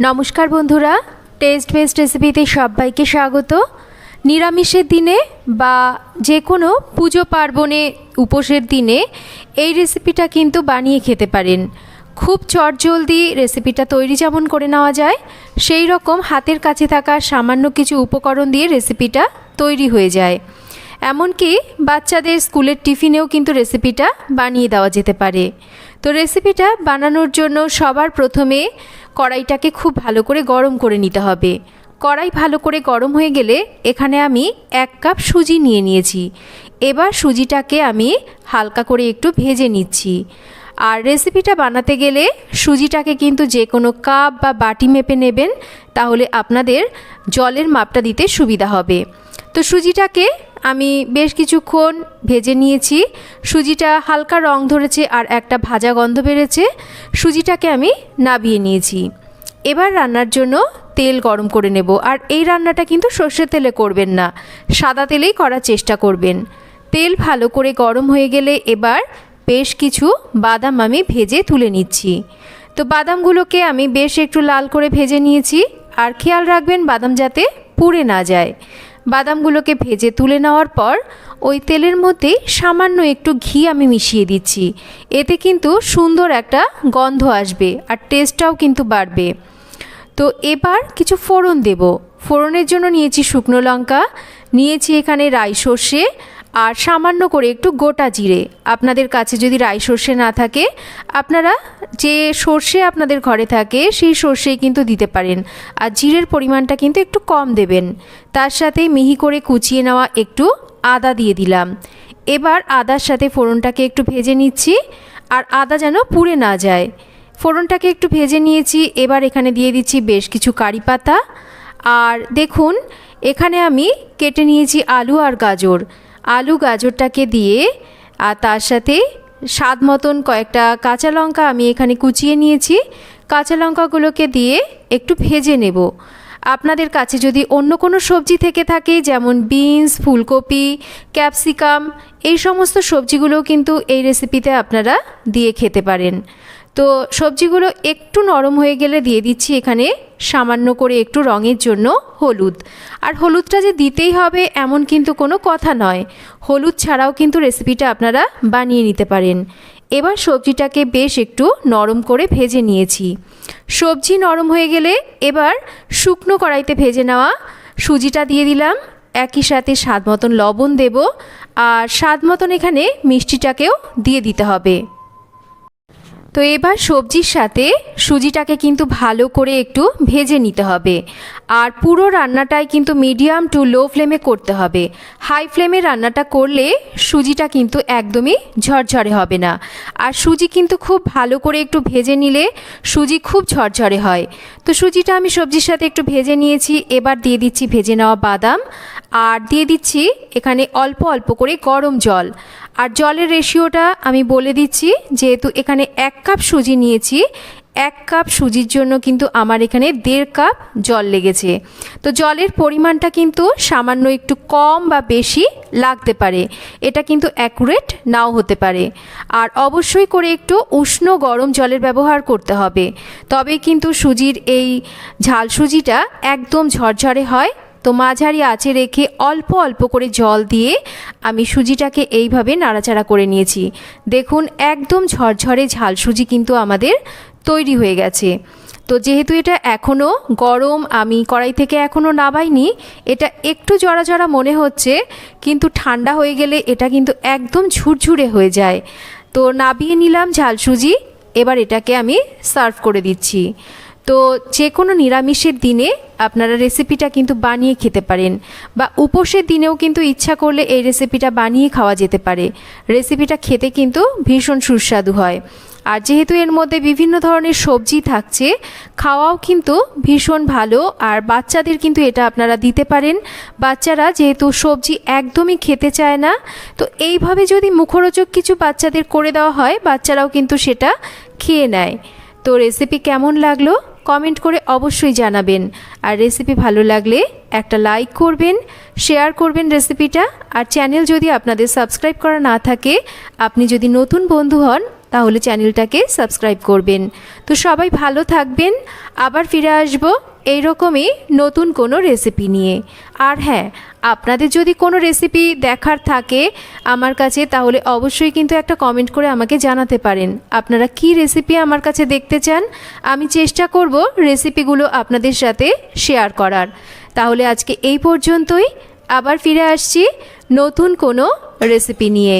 নমস্কার বন্ধুরা test best রেসিপিতে সবাইকে স্বাগত। নিরামিষের দিনে বা যে কোনো পুজো পার্বণে উপোসের দিনে এই রেসিপিটা কিন্তু বানিয়ে খেতে পারেন। খুব চটজলদি রেসিপিটা তৈরি যেমন করে নেওয়া যায়, সেই রকম হাতের কাছে থাকা সামান্য কিছু উপকরণ দিয়ে রেসিপিটা তৈরি হয়ে যায়। এমনকি বাচ্চাদের স্কুলের টিফিনেও কিন্তু রেসিপিটা বানিয়ে দেওয়া যেতে পারে। তো রেসিপিটা বানানোর জন্য সবার প্রথমে কড়াইটাকে খুব ভালো করে গরম করে নিতে হবে। কড়াই ভালো করে গরম হয়ে গেলে এখানে আমি এক কাপ সুজি নিয়ে নিয়েছি। এবার সুজিটাকে আমি হালকা করে একটু ভেজে নিচ্ছি। আর রেসিপিটা বানাতে গেলে সুজিটাকে কিন্তু যে কোনো কাপ বা বাটি মেপে নেবেন, তাহলে আপনাদের জলের মাপটা দিতে সুবিধা হবে। তো সুজিটাকে আমি বেশ কিছুক্ষণ ভেজে নিয়েছি। সুজিটা হালকা রং ধরেছে আর একটা ভাজা গন্ধ বেড়েছে। সুজিটাকে আমি নাবিয়ে নিয়েছি। এবার রান্নার জন্য তেল গরম করে নেব। আর এই রান্নাটা কিন্তু সর্ষের তেলে করবেন না। সাদা তেলেই করার চেষ্টা করবেন। তেল ভালো করে গরম হয়ে গেলে এবার বেশ কিছু বাদাম আমি ভেজে তুলে নিচ্ছি। তো বাদামগুলোকে আমি বেশ একটু লাল করে ভেজে নিয়েছি। আর খেয়াল রাখবেন বাদাম যাতে পুড়ে না যায়। বাদামগুলোকে ভেজে তুলে নেওয়ার পর ওই তেলের মধ্যে সামান্য একটু ঘি আমি মিশিয়ে দিচ্ছি। এতে কিন্তু সুন্দর একটা গন্ধ আসবে আর টেস্টটাও কিন্তু বাড়বে। তো এবার কিছু ফোড়ন দেব। ফোড়নের জন্য নিয়েছি শুকনো লঙ্কা, নিয়েছি এখানে রাই সর্ষে আর সামান্য করে একটু গোটা জিরে। আপনাদের কাছে যদি রাই সর্ষে না থাকে, আপনারা যে সর্ষে আপনাদের ঘরে থাকে, সেই সর্ষেই কিন্তু দিতে পারেন। আর জিরের পরিমাণটা কিন্তু একটু কম দেবেন। তার সাথে মিহি করে কুচিয়ে নেওয়া একটু আদা দিয়ে দিলাম। এবার আদার সাথে ফোড়নটাকে একটু ভেজে নিচ্ছি, আর আদা যেন পুড়ে না যায়। ফোড়নটাকে একটু ভেজে নিয়েছি, এবার এখানে দিয়ে দিচ্ছি বেশ কিছু কারি পাতা। আর দেখুন, এখানে আমি কেটে নিয়েছি আলু আর গাজর। আলু গাজরটাকে দিয়ে, আর তার সাথে স্বাদ মতন কয়েকটা কাঁচা লঙ্কা আমি এখানে কুচিয়ে নিয়েছি। কাঁচা লঙ্কাগুলোকে দিয়ে একটু ভেজে নেব। আপনাদের কাছে যদি অন্য কোনো সবজি থেকে থাকে, যেমন বিনস, ফুলকপি, ক্যাপসিকাম, এই সমস্ত সবজিগুলোও কিন্তু এই রেসিপিতে আপনারা দিয়ে খেতে পারেন। তো সবজিগুলো একটু নরম হয়ে গেলে দিয়ে দিচ্ছি এখানে সামান্য করে একটু রঙের জন্য হলুদ। আর হলুদটা যে দিতেই হবে এমন কিন্তু কোনো কথা নয়। হলুদ ছাড়াও কিন্তু রেসিপিটা আপনারা বানিয়ে নিতে পারেন। এবার সবজিটাকে বেশ একটু নরম করে ভেজে নিয়েছি। সবজি নরম হয়ে গেলে এবার শুকনো কড়াইতে ভেজে নেওয়া সুজিটা দিয়ে দিলাম। একই সাথে স্বাদ মতন লবণ দেব। আর স্বাদ মতন এখানে মিষ্টিটাকেও দিয়ে দিতে হবে। তো এবার সবজির সাথে সুজিটাকে কিন্তু ভালো করে একটু ভেজে নিতে হবে। আর পুরো রান্নাটাই কিন্তু মিডিয়াম টু লো ফ্লেমে করতে হবে। হাই ফ্লেমে রান্নাটা করলে সুজিটা কিন্তু একদমই ঝরঝরে হবে না। আর সুজি কিন্তু খুব ভালো করে একটু ভেজে নিলে সুজি খুব ঝরঝরে হয়। তো সুজিটা আমি সবজির সাথে একটু ভেজে নিয়েছি। এবার দিয়ে দিচ্ছি ভেজে নেওয়া বাদাম। আর দিয়ে দিচ্ছি এখানে অল্প অল্প করে গরম জল। আর জলের রেশিওটা আমি বলে দিচ্ছি, যেহেতু এখানে এক কাপ সুজি নিয়েছি, এক কাপ সুজির জন্য কিন্তু আমার এখানে দেড় কাপ জল লেগেছে। তো জলের পরিমাণটা কিন্তু সামান্য একটু কম বা বেশি লাগতে পারে। এটা কিন্তু অ্যাকুরেট নাও হতে পারে। আর অবশ্যই করে একটু উষ্ণ গরম জলের ব্যবহার করতে হবে। তবে কিন্তু সুজির এই ঝাল সুজিটা একদম ঝরঝরে হয় তো মাঝারি আঁচে রেখে অল্প অল্প করে জল দিয়ে আমি সুজিটাকে এইভাবে নাড়াচাড়া করে নিয়েছি। দেখুন, একদম ঝরঝরে ঝাল সুজি কিন্তু আমাদের তৈরি হয়ে গেছে। তো যেহেতু এটা এখনও গরম, আমি কড়াই থেকে এখনও নাবাইনি এটা একটু জড়া জড়া মনে হচ্ছে, কিন্তু ঠান্ডা হয়ে গেলে এটা কিন্তু একদম ঝুরঝুরে হয়ে যায়। তো নাবিয়ে নিলাম ঝাল সুজি, এবার এটাকে আমি সার্ভ করে দিচ্ছি। তো যে কোনো নিরামিষের দিনে আপনারা রেসিপিটা কিন্তু বানিয়ে খেতে পারেন বা উপোসের দিনেও কিন্তু ইচ্ছা করলে এই রেসিপিটা বানিয়ে খাওয়া যেতে পারে। রেসিপিটা খেতে কিন্তু ভীষণ সুস্বাদু হয়। আর যেহেতু এর মধ্যে বিভিন্ন ধরনের সবজি থাকছে, খাওয়াও কিন্তু ভীষণ ভালো আর বাচ্চাদের কিন্তু এটা আপনারা দিতে পারেন। বাচ্চারা যেহেতু সবজি একদমই খেতে চায় না, তো এইভাবে যদি মুখরোচক কিছু বাচ্চাদের করে দেওয়া হয়, বাচ্চারাও কিন্তু সেটা খেয়ে নেয়। তো রেসিপি কেমন লাগল? কমেন্ট করে অবশ্যই জানাবেন। আর রেসিপি ভালো লাগলে একটা লাইক করবেন শেয়ার করবেন রেসিপিটা আর চ্যানেল যদি আপনাদের সাবস্ক্রাইব করা না থাকে, আপনি যদি নতুন বন্ধু হন, তাহলে চ্যানেলটাকে সাবস্ক্রাইব করবেন। তো সবাই ভালো থাকবেন, আবার ফিরে আসব। এইরকমই নতুন কোনো রেসিপি নিয়ে। আর হ্যাঁ আপনাদের যদি কোনো রেসিপি দেখার থাকে আমার কাছে, তাহলে অবশ্যই কিন্তু একটা কমেন্ট করে আমাকে জানাতে পারেন। আপনারা কি রেসিপি আমার কাছে দেখতে চান, আমি চেষ্টা করব রেসিপিগুলো আপনাদের সাথে শেয়ার করার। তাহলে আজকে এই পর্যন্তই, আবার ফিরে আসছি নতুন কোনো রেসিপি নিয়ে।